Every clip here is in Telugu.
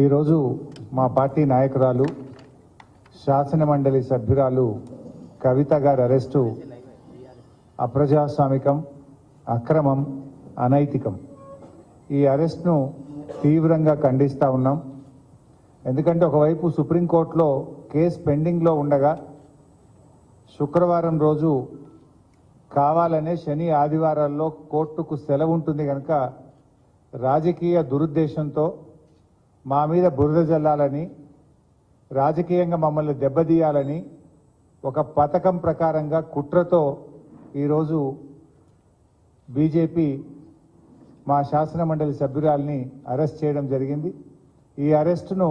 ఈరోజు మా పార్టీ నాయకురాలు శాసన మండలి సభ్యురాలు కవిత గారి అరెస్టు అప్రజాస్వామికం అక్రమం అనైతికం. ఈ అరెస్ట్ను తీవ్రంగా ఖండిస్తూ ఉన్నాం. ఎందుకంటే ఒకవైపు సుప్రీంకోర్టులో కేసు పెండింగ్లో ఉండగా శుక్రవారం రోజు కావాలనే శని ఆదివారాల్లో కోర్టుకు సెలవు ఉంటుంది కనుక రాజకీయ దురుద్దేశంతో మా మీద బురద జల్లాలని రాజకీయంగా మమ్మల్ని దెబ్బతీయాలని ఒక పథకం ప్రకారంగా కుట్రతో ఈరోజు బీజేపీ మా శాసనమండలి సభ్యురాల్ని అరెస్ట్ చేయడం జరిగింది. ఈ అరెస్టును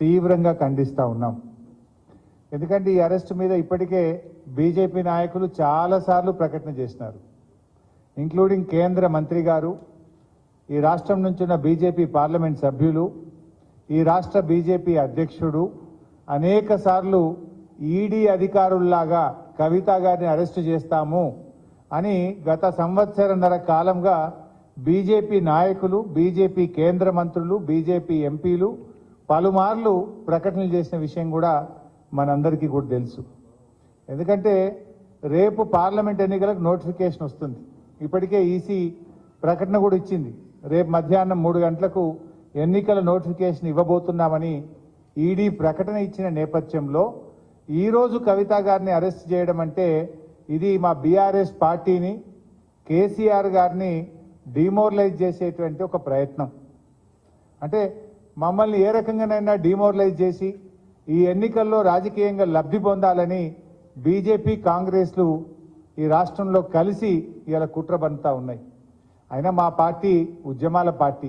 తీవ్రంగా ఖండిస్తూ ఉన్నాం. ఎందుకంటే ఈ అరెస్ట్ మీద ఇప్పటికే బీజేపీ నాయకులు చాలాసార్లు ప్రకటన చేసినారు. ఇంక్లూడింగ్ కేంద్ర మంత్రి గారు ఈ రాష్ట్రం నుంచి ఉన్న బీజేపీ పార్లమెంట్ సభ్యులు ఈ రాష్ట్ర బీజేపీ అధ్యక్షుడు అనేక సార్లు ఈడీ అధికారుల్లాగా కవిత గారిని అరెస్టు చేస్తాము అని గత సంవత్సరన్నర కాలంగా బీజేపీ నాయకులు బీజేపీ కేంద్ర మంత్రులు బీజేపీ ఎంపీలు పలుమార్లు ప్రకటనలు చేసిన విషయం కూడా మనందరికీ కూడా తెలుసు. ఎందుకంటే రేపు పార్లమెంట్ ఎన్నికలకు నోటిఫికేషన్ వస్తుంది. ఇప్పటికే ఈసీ ప్రకటన కూడా ఇచ్చింది. రేపు మధ్యాహ్నం మూడు గంటలకు ఎన్నికల నోటిఫికేషన్ ఇవ్వబోతున్నామని ఈడీ ప్రకటన ఇచ్చిన నేపథ్యంలో ఈరోజు కవిత గారిని అరెస్ట్ చేయడం అంటే ఇది మా బీఆర్ఎస్ పార్టీని కేసీఆర్ గారిని డిమోరలైజ్ చేసేటువంటి ఒక ప్రయత్నం. అంటే మమ్మల్ని ఏ రకంగానైనా డిమోరలైజ్ చేసి ఈ ఎన్నికల్లో రాజకీయంగా లబ్ధి పొందాలని బీజేపీ కాంగ్రెస్లు ఈ రాష్ట్రంలో కలిసి ఇలా కుట్ర బంతా ఉన్నాయి. అయినా మా పార్టీ ఉద్యమాల పార్టీ.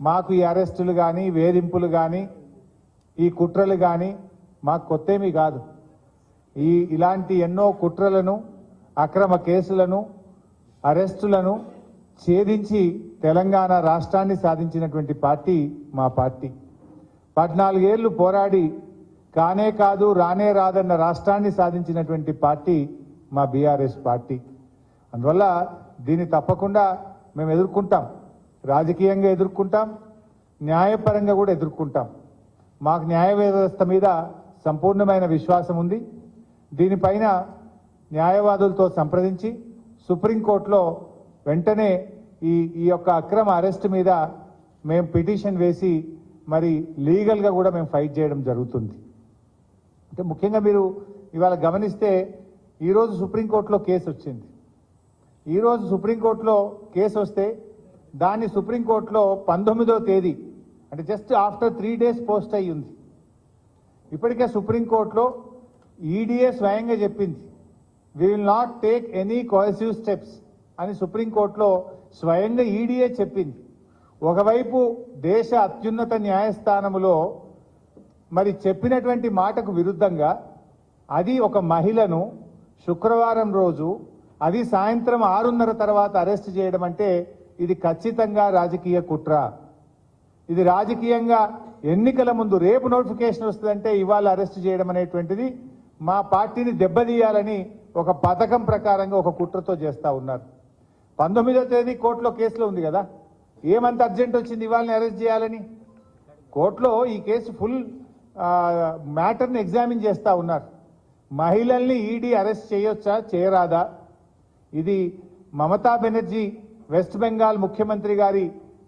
మాకు ఈ అరెస్టులు కానీ వేధింపులు కానీ ఈ కుట్రలు కానీ మాకు కొత్తేమీ కాదు. ఈ ఇలాంటి ఎన్నో కుట్రలను అక్రమ కేసులను అరెస్టులను ఛేదించి తెలంగాణ రాష్ట్రాన్ని సాధించినటువంటి పార్టీ మా పార్టీ. పద్నాలుగేళ్ళు పోరాడి కానే కాదు రానే రాదన్న రాష్ట్రాన్ని సాధించినటువంటి పార్టీ మా బీఆర్ఎస్ పార్టీ. అందువల్ల దీన్ని తప్పకుండా మేము ఎదుర్కొంటాం. రాజకీయంగా ఎదుర్కొంటాం న్యాయపరంగా కూడా ఎదుర్కొంటాం. మాకు న్యాయ వ్యవస్థ మీద సంపూర్ణమైన విశ్వాసం ఉంది. దీనిపైన న్యాయవాదులతో సంప్రదించి సుప్రీంకోర్టులో వెంటనే ఈ ఈ యొక్క అక్రమ అరెస్ట్ మీద మేము పిటిషన్ వేసి మరి లీగల్గా కూడా మేము ఫైట్ చేయడం జరుగుతుంది. అంటే ముఖ్యంగా మీరు ఇవాళ గమనిస్తే ఈరోజు సుప్రీంకోర్టులో కేసు వచ్చింది. ఈరోజు సుప్రీంకోర్టులో కేసు వస్తే దాన్ని సుప్రీంకోర్టులో పంతొమ్మిదో తేదీ అంటే just after three days post అయ్యి ఉంది. ఇప్పటికే సుప్రీంకోర్టులో ఈడీఏ స్వయంగా చెప్పింది we will not take any coercive steps అని సుప్రీంకోర్టులో స్వయంగా ఈడీఏ చెప్పింది. ఒకవైపు దేశ అత్యున్నత న్యాయస్థానములో మరి చెప్పినటువంటి మాటకు విరుద్ధంగా అది ఒక మహిళను శుక్రవారం రోజు అది సాయంత్రం ఆరున్నర తర్వాత అరెస్ట్ చేయడం అంటే ఇది ఖచ్చితంగా రాజకీయ కుట్ర. ఇది రాజకీయంగా ఎన్నికల ముందు రేపు నోటిఫికేషన్ వస్తుందంటే ఇవాళ అరెస్ట్ చేయడం అనేటువంటిది మా పార్టీని దెబ్బతీయాలని ఒక పథకం ప్రకారంగా ఒక కుట్రతో చేస్తా ఉన్నారు. పంతొమ్మిదో తేదీ కోర్టులో కేసులో ఉంది కదా. ఏమంత అర్జెంట్ వచ్చింది ఇవాళని అరెస్ట్ చేయాలని? కోర్టులో ఈ కేసు ఫుల్ మ్యాటర్ని ఎగ్జామిన్ చేస్తూ ఉన్నారు. మహిళల్ని ఈడీ అరెస్ట్ చేయొచ్చా? చేయరాదా? ఇది మమతా బెనర్జీ వెస్ట్ బెంగాల్ ముఖ్యమంత్రి గారి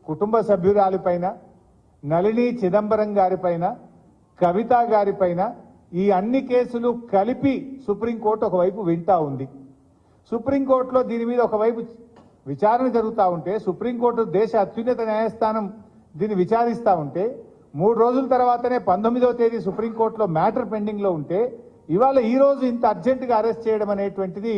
కుటుంబ సభ్యురాలిపైన నళిని చిదంబరం గారిపైన కవిత గారిపైన ఈ అన్ని కేసులు కలిపి సుప్రీంకోర్టు ఒకవైపు వింటా ఉంది. సుప్రీంకోర్టులో దీని మీద ఒకవైపు విచారణ జరుగుతూ ఉంటే సుప్రీంకోర్టు దేశ అత్యున్నత న్యాయస్థానం దీన్ని విచారిస్తూ ఉంటే మూడు రోజుల తర్వాతనే పంతొమ్మిదవ తేదీ సుప్రీంకోర్టులో మ్యాటర్ పెండింగ్లో ఉంటే ఇవాళ ఈరోజు ఇంత అర్జెంటుగా అరెస్ట్ చేయడం అనేటువంటిది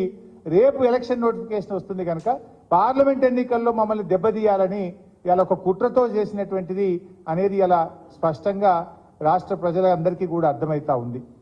రేపు ఎలక్షన్ నోటిఫికేషన్ వస్తుంది కనుక పార్లమెంట్ ఎన్నికల్లో మమ్మల్ని దెబ్బతీయాలని ఇలా ఒక కుట్రతో చేసినటువంటిది అనేది ఇలా స్పష్టంగా రాష్ట్ర ప్రజలందరికీ కూడా అర్థమవుతా ఉంది.